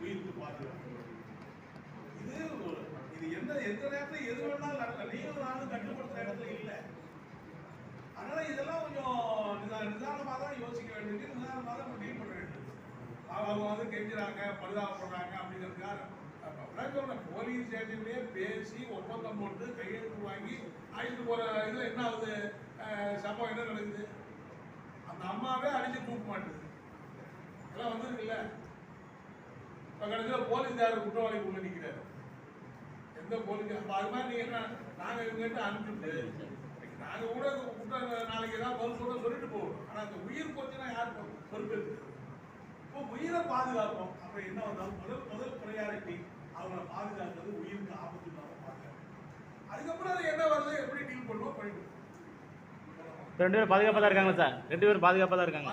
உயிருக்கு பாதுகாப்பு இது ஒரு இது எந்த எந்த நேரத்தில் எது வேணாலும் நடக்கல. நீங்களும் நானும் கட்டுப்படுத்துற இடத்துல இல்லை. அதனால இதெல்லாம் கொஞ்சம் நிதா நிதானமாக தான் யோசிக்க வேண்டியது நிதானமாக தான் நம்ம டீல் பண்ண வேண்டியது அவங்க வந்து கெஞ்சுறாங்க பரிதாபப்படுறாங்க அப்படிங்கிறதுக்காக போலீஸ் ஸ்டேஷன்லேயே பேசி ஒப்பந்தம் போட்டு கையெழுத்து வாங்கி அழைத்து போகிற இதில் என்ன ஆகுது? சம்பவம் என்ன நடக்குது? அந்த அம்மாவே அடித்து கூப்பிட மாட்டுது. இதெல்லாம் வந்துருக்குல்ல? இப்ப போலீஸ் யார் குற்றவாளி உள்ள நிக்கிறாரு எந்த போலீஸ் அப்ப அது மாதிரி நீங்க என்ன நாங்க இவங்க அனுப்பிட்டு நாங்க கூட குற்ற நாளைக்கு ஏதாவது பதில் சொல்ல சொல்லிட்டு போவோம் ஆனா அந்த உயிர் போச்சுன்னா யார் பொறுப்பு? பொறுப்பேற்று இப்போ உயிரை பாதுகாப்போம். அப்ப என்ன வந்தாலும் முதல் முதல் ப்ரையாரிட்டி அவங்கள பாதுகாக்கிறது உயிருக்கு ஆபத்து இல்லாம பாதுகாக்கணும் அதுக்கப்புறம் அது என்ன வருது? எப்படி டீல் பண்ணுவோம்? பண்ணிட்டு ரெண்டு பேரும் பாதுகாப்பாக தான் இருக்காங்களா சார்? ரெண்டு பேரும் பாதுகாப்பாக தான் இருக்காங்க.